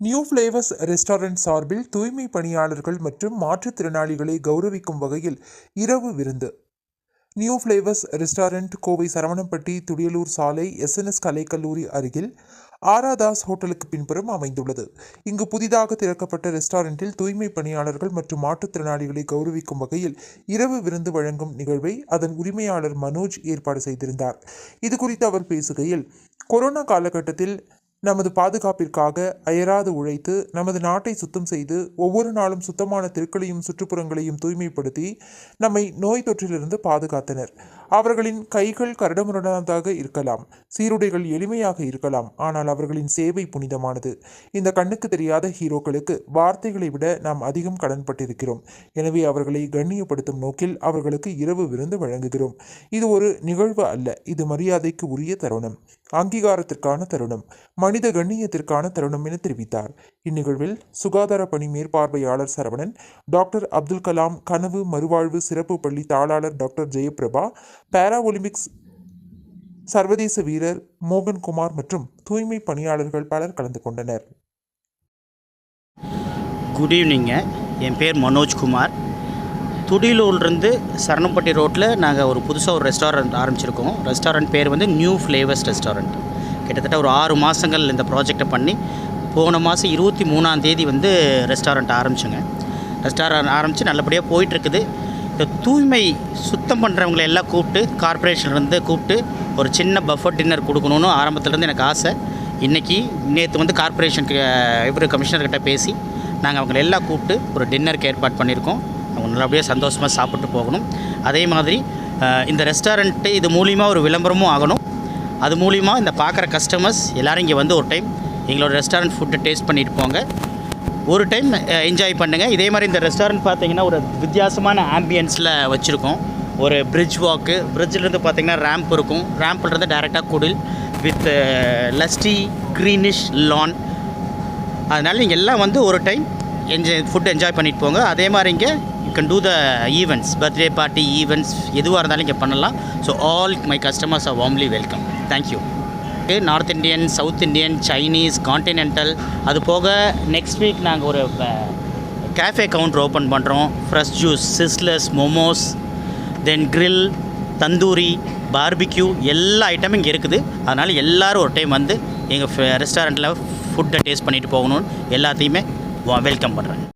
New flavours restaurant சார்பில் தூய்மை பணியாளர்கள் மற்றும் மாற்றுத்திறனாளிகளை கௌரவிக்கும் வகையில் இரவு விருந்து. New flavours restaurant Kovai Saravanampatti Thudiyalur சாலை எஸ்என்எஸ் கலைக்கல்லூரி அருகில் ஆராதாஸ் ஹோட்டலுக்கு பின்புறம் அமைந்துள்ளது. இங்கு புதிதாக திறக்கப்பட்ட ரெஸ்டாரண்டில் தூய்மை பணியாளர்கள் மற்றும் மாற்றுத்திறனாளிகளை கௌரவிக்கும் வகையில் இரவு விருந்து வழங்கும் நிகழ்வை அதன் உரிமையாளர் மனோஜ் ஏற்பாடு செய்திருந்தார். இது குறித்து அவர் பேசுகையில் கொரோனா காலகட்டத்தில் நமது பாதுகாப்பிற்காக அயராது உழைத்து நமது நாட்டை சுத்தம் செய்து ஒவ்வொரு நாளும் சுத்தமான தெருக்களையும் சுற்றுப்புறங்களையும் தூய்மைப்படுத்தி நம்மை நோய் தொற்றிலிருந்து பாதுகாத்தனர். அவர்களின் கைகள் கரடுமுரடானதாக இருக்கலாம். சீருடைகள் எளிமையாக இருக்கலாம். ஆனால் அவர்களின் சேவை புனிதமானது. இந்த கண்ணுக்கு தெரியாத ஹீரோக்களுக்கு வார்த்தைகளை விட நாம் அதிகம் கடன்பட்டிருக்கிறோம். எனவே அவர்களை கண்ணியப்படுத்தும் நோக்கில் அவர்களுக்கு இரவு விருந்து வழங்குகிறோம். இது ஒரு நிகழ்வு அல்ல. இது மரியாதைக்கு உரிய தருணம். அங்கீகாரத்திற்கான தருணம். மனித கண்ணியத்திற்கான தருணம் என தெரிவித்தார். இந்நிகழ்வில் சுகாதார பணி மேற்பார்வையாளர் சரவணன் டாக்டர் அப்துல் கலாம் கனவு மறுவாழ்வு சிறப்பு பள்ளி தாளாளர் டாக்டர் ஜெயபிரபா பேரா ஒலிம்பிக்ஸ் சர்வதேச வீரர் மோகன்குமார் மற்றும் தூய்மை பணியாளர்கள் பலர் கலந்து கொண்டனர். Good evening eh? என் பேர் மனோஜ்குமார் துடியலூர்லேருந்து சரணம்பட்டி ரோட்டில் நாங்கள் ஒரு புதுசாக ஒரு ரெஸ்டாரண்ட் ஆரம்பிச்சிருக்கோம். ரெஸ்டாரண்ட் பேர் வந்து நியூ ஃப்ளேவர்ஸ் ரெஸ்டாரண்ட் கிட்டத்தட்ட ஒரு ஆறு மாதங்கள் இந்த ப்ராஜெக்டை பண்ணி போன மாதம் இருபத்தி மூணாம் தேதி வந்து ரெஸ்டாரண்ட் ஆரம்பிச்சோங்க. ரெஸ்டாரண்ட் ஆரம்பித்து நல்லபடியாக போயிட்டுருக்குது இந்த தூய்மை சுத்தம் பண்ணுறவங்களை எல்லாம் கூப்பிட்டு கார்ப்பரேஷன்லேருந்து கூப்பிட்டு ஒரு சின்ன பஃபர் டின்னர் கொடுக்கணும்னு ஆரம்பத்துலேருந்து எனக்கு ஆசை. இன்றைக்கி நேற்று வந்து கார்ப்பரேஷனுக்கு இவர் கமிஷனர்கிட்ட பேசி நாங்கள் அவங்களை எல்லாம் கூப்பிட்டு ஒரு டின்னருக்கு ஏற்பாடு பண்ணியிருக்கோம். அவங்க நல்லபடியாக சந்தோஷமாக சாப்பிட்டு போகணும். அதே மாதிரி இந்த ரெஸ்டாரண்ட்டு இது மூலிமா ஒரு விளம்பரமும் ஆகணும். அது மூலிமா இந்த பார்க்குற கஸ்டமர்ஸ் எல்லோரும் இங்கே வந்து ஒரு டைம் எங்களோட ரெஸ்டாரண்ட் ஃபுட்டை டேஸ்ட் பண்ணிட்டு போங்க. ஒரு டைம் என்ஜாய் பண்ணுங்கள் இதே மாதிரி இந்த ரெஸ்டாரண்ட் பார்த்தீங்கன்னா ஒரு வித்தியாசமான ஆம்பியன்ஸில் வச்சுருக்கோம். ஒரு பிரிட்ஜ் வாக்கு பிரிட்ஜிலேருந்து பார்த்தீங்கன்னா ரேம்ப் இருக்கும். ரேம்ப்லேருந்து டேரெக்டாக குடில் வித் லஸ்டி க்ரீனிஷ் லான் அதனால் நீங்கள் எல்லாம் வந்து ஒரு டைம் என்ஜாய் ஃபுட் என்ஜாய் பண்ணிட்டு போங்க. அதே மாதிரி இங்கே you can do the events birthday party events எதுவாக இருந்தாலும் இங்கே பண்ணலாம். So all my customers are warmly welcome thank you North Indian South Indian Chinese continental அது போக நெக்ஸ்ட் வீக் நாங்கள் ஒரு கேஃபே கவுண்டர் ஓப்பன் பண்ணுறோம் fresh juice sizzlers momos then grill tandoori barbecue எல்லா ஐட்டமும் இங்கே இருக்குது. அதனால் எல்லோரும் ஒரு டைம் வந்து எங்கள் ரெஸ்டாரண்ட்டில் ஃபுட்டை டேஸ்ட் பண்ணிவிட்டு போகணும்னு எல்லாத்தையுமே வெல்கம் பண்ணுறேன்